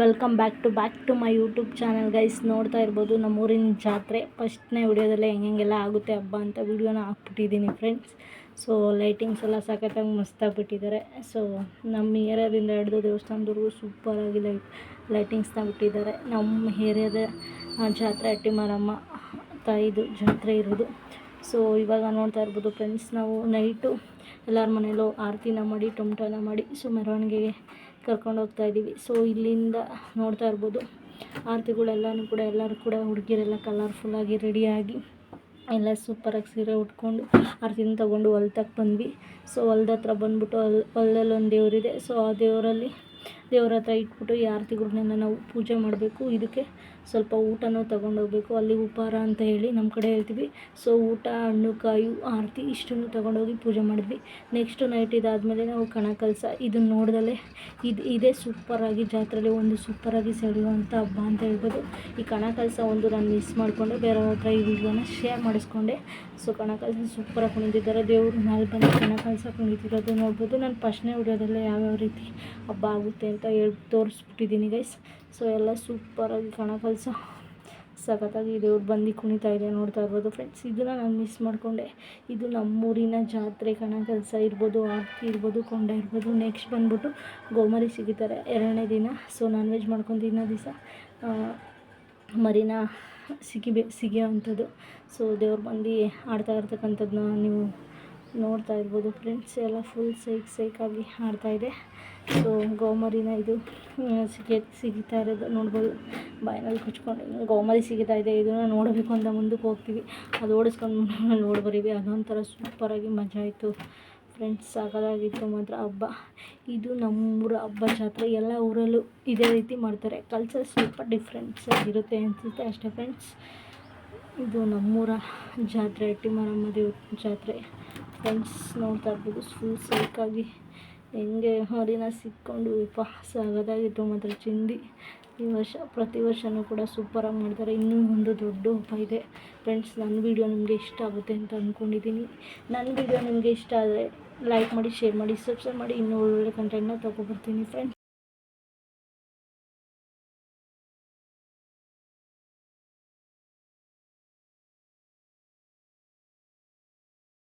Welcome back to back to my YouTube channel guys ನೋಡ್ತಾ ಇರ್ಬೋದು ನಮ್ಮೂರಿನ ಜಾತ್ರೆ. ಫಸ್ಟ್ನೇ ವಿಡಿಯೋದಲ್ಲೇ ಹೆಂಗೆಲ್ಲ ಆಗುತ್ತೆ ಹಬ್ಬ ಅಂತ ವಿಡಿಯೋನ ಹಾಕ್ಬಿಟ್ಟಿದ್ದೀನಿ ಫ್ರೆಂಡ್ಸ್ ಸೊ ಲೈಟಿಂಗ್ಸ್ ಎಲ್ಲ ಸಖತ್ತಾಗಿ ಮಸ್ತಾಗ್ಬಿಟ್ಟಿದ್ದಾರೆ. ಸೊ ನಮ್ಮ ಏರಿಯಾದಿಂದ ಹಿಡಿದು ದೇವಸ್ಥಾನದವರೆಗೂ ಸೂಪರಾಗಿ ಲೈಟ್ ಲೈಟಿಂಗ್ಸ್ನ ಬಿಟ್ಟಿದ್ದಾರೆ. ನಮ್ಮ ಏರಿಯಾದ ಜಾತ್ರೆ ಅಟ್ಟಿ ಮಾರಮ್ಮ ತಾಯಿದು ಜಾತ್ರೆ ಇರೋದು. ಸೊ ಇವಾಗ ನೋಡ್ತಾ ಇರ್ಬೋದು ಫ್ರೆಂಡ್ಸ್ ನಾವು ನೈಟು ಎಲ್ಲರ ಮನೇಲೂ ಆರತಿನ ಮಾಡಿ ಟೊಮಟನ ಮಾಡಿ ಸೊ ಮೆರವಣಿಗೆಗೆ ಕರ್ಕೊಂಡು ಹೋಗ್ತಾ ಇದ್ದೀವಿ. ಸೊ ಇಲ್ಲಿಂದ ನೋಡ್ತಾ ಇರ್ಬೋದು, ಆರತಿಗಳೆಲ್ಲನೂ ಕೂಡ ಎಲ್ಲರೂ ಕೂಡ ಹುಡುಗಿರೆಲ್ಲ ಕಲರ್ಫುಲ್ಲಾಗಿ ರೆಡಿಯಾಗಿ ಎಲ್ಲ ಸೂಪರಾಗಿ ಸೀರೆ ಉಟ್ಕೊಂಡು ಆರತಿನ ತೊಗೊಂಡು ಹೊಲ್ದಕ್ಕೆ ಬಂದ್ವಿ. ಸೊ ಹೊಲ್ದ ಹತ್ರ ಬಂದ್ಬಿಟ್ಟು ಅಲ್ಲಿ ಹೊಲದಲ್ಲಿ ಒಂದು ದೇವರಿದೆ. ಸೊ ಆ ದೇವರಲ್ಲಿ ದೇವ್ರ ಹತ್ರ ಇಟ್ಬಿಟ್ಟು ಈ ಆರತಿಗಳನ್ನೆಲ್ಲ ನಾವು ಪೂಜೆ ಮಾಡಬೇಕು. ಇದಕ್ಕೆ ಸ್ವಲ್ಪ ಊಟನೂ ತೊಗೊಂಡೋಗ್ಬೇಕು. ಅಲ್ಲಿ ಉಪಹಾರ ಅಂತ ಹೇಳಿ ನಮ್ಮ ಕಡೆ ಹೇಳ್ತೀವಿ. ಸೊ ಊಟ, ಹಣ್ಣು, ಕಾಯಿ, ಆರತಿ ಇಷ್ಟನ್ನು ತೊಗೊಂಡೋಗಿ ಪೂಜೆ ಮಾಡಿದ್ವಿ. ನೆಕ್ಸ್ಟು ನೈಟ್ ಇದಾದಮೇಲೆ ನಾವು ಕಣಕಲ್ಸ ಇದನ್ನು ನೋಡ್ದಲೇ ಇದು ಇದೇ ಸೂಪರಾಗಿ ಜಾತ್ರೆಯಲ್ಲಿ ಒಂದು ಸೂಪರಾಗಿ ಸೆಳೆಯುವಂಥ ಹಬ್ಬ ಅಂತ ಹೇಳ್ಬೋದು. ಈ ಕಣಕಲ್ಸ ಒಂದು ನಾನು ಮಿಸ್ ಮಾಡಿಕೊಂಡು. ಬೇರೆಯವ್ರ ಹತ್ರ ಈ ವಿಡಿಯೋನ ಶೇರ್ ಮಾಡಿಸ್ಕೊಂಡೆ. ಸೊ ಕಣಕಲ್ಸ ಸೂಪರಾಗಿ ಕುಣಿದಿದ್ದಾರೆ ದೇವರು ಮೇಲೆ ಬಂದು ಕಣ ಕಲಸ ಕುಣಿತಿರೋದು ನೋಡ್ಬೋದು. ನಾನು ಫಸ್ಟ್ನೇ ವಿಡಿಯೋದಲ್ಲೇ ಯಾವ್ಯಾವ ರೀತಿ ಹಬ್ಬ ಆಗುತ್ತೆ ಅಂತ ಹೇಳಿ ತೋರಿಸ್ಬಿಟ್ಟಿದ್ದೀನಿ ಗೈಸ್ ಸೊ ಎಲ್ಲ ಸೂಪರಾಗಿ ಕಣಕಲ್ಸ ಸಖತ್ತಾಗಿ ದೇವ್ರು ಬಂದು ಕುಣಿತಾ ಇದೆ ನೋಡ್ತಾ ಇರ್ಬೋದು ಫ್ರೆಂಡ್ಸ್ ಇದನ್ನ ನಾನು ಮಿಸ್ ಮಾಡಿಕೊಂಡೆ. ಇದು ನಮ್ಮೂರಿನ ಜಾತ್ರೆ ಕಣ ಕೆಲಸ ಇರ್ಬೋದು, ಆರತಿ ಇರ್ಬೋದು, ಕೊಂಡ ಇರ್ಬೋದು. ನೆಕ್ಸ್ಟ್ ಬಂದ್ಬಿಟ್ಟು ಗೋಮರಿ ಸಿಗುತ್ತಾರೆ ಎರಡನೇ ದಿನ. ಸೊ ನಾನ್ ವೆಜ್ ಮಾಡ್ಕೊಂಡು ತಿನ್ನೋ ದಿವಸ ಮರಿನ ಸಿಗಿಬೇ ಸಿಗಿಯೋವಂಥದ್ದು ಸೊ ದೇವ್ರು ಬಂದು ಆಡ್ತಾ ಇರ್ತಕ್ಕಂಥದ್ದನ್ನ ನೀವು ನೋಡ್ತಾ ಇರ್ಬೋದು. ಫ್ರೆಂಡ್ಸ್ ಎಲ್ಲ ಫುಲ್ ಸೈಕ್ ಸೈಕಾಗಿ ಇದೆ. ಸೊ ಗೋಮರಿನ ಇದು ಸಿಗೆ, ಸಿಗಿತಾ ಇರೋದು ನೋಡ್ಬೋದು. ಬಾಯಿನಲ್ಲಿ ಕುಚ್ಕೊಂಡು ಗೋಮರಿ ಸಿಗಿತಾ ಇದೆ. ಇದನ್ನು ನೋಡಬೇಕು ಅಂತ ಮುಂದಕ್ಕೆ ಹೋಗ್ತೀವಿ. ಅದು ಓಡಿಸ್ಕೊಂಡು ನೋಡಿ ಬರೀವಿ ಅದೊಂಥರ ಸೂಪರಾಗಿ ಮಜಾ ಆಯಿತು. ಫ್ರೆಂಡ್ಸ್ ಸಾಕಾಗಿತ್ತು ಮಾತ್ರ ಹಬ್ಬ. ಇದು ನಮ್ಮೂರ ಹಬ್ಬ ಜಾತ್ರೆ. ಎಲ್ಲ ಊರಲ್ಲೂ ಇದೇ ರೀತಿ ಮಾಡ್ತಾರೆ. ಕಲ್ಚರ್ ಸ್ವಲ್ಪ ಡಿಫ್ರೆನ್ಸ್ ಆಗಿರುತ್ತೆ ಅನಿಸುತ್ತೆ ಅಷ್ಟೇ ಫ್ರೆಂಡ್ಸ್ ಇದು ನಮ್ಮೂರ ಜಾತ್ರೆ ಟಿಮ್ಮರಮ್ಮ ದೇವ್ರ ಜಾತ್ರೆ. ಫ್ರೆಂಡ್ಸ್ ನೋಡ್ತಾ ಇರ್ಬೋದು ಫುಲ್ ಸಿಲ್ಕಾಗಿ ಹೆಂಗೆ ಹರಿನ ಸಿಕ್ಕೊಂಡು ವಿಪಾಸ ಆಗೋದಾಗಿತ್ತು ಮಾತ್ರ ಚಿಂದಿ ಈ ವರ್ಷ ಪ್ರತಿ ವರ್ಷವೂ ಕೂಡ ಸೂಪರಾಗಿ ಮಾಡ್ತಾರೆ. ಇನ್ನೂ ಒಂದು ದೊಡ್ಡ ಹಬ್ಬ ಇದೆ. ಫ್ರೆಂಡ್ಸ್ ನನ್ನ ವೀಡಿಯೋ ನಿಮಗೆ ಇಷ್ಟ ಆಗುತ್ತೆ ಅಂತ ಅಂದ್ಕೊಂಡಿದ್ದೀನಿ ನನ್ನ ವೀಡಿಯೋ ನಿಮಗೆ ಇಷ್ಟ ಆದರೆ ಲೈಕ್ ಮಾಡಿ ಶೇರ್ ಮಾಡಿ ಸಬ್ಸ್ಕ್ರೈಬ್ ಮಾಡಿ. ಇನ್ನೂ ಒಳ್ಳೊಳ್ಳೆ ಕಂಟೆಂಟ್ನ ತೊಗೊಬರ್ತೀನಿ ಫ್ರೆಂಡ್ಸ್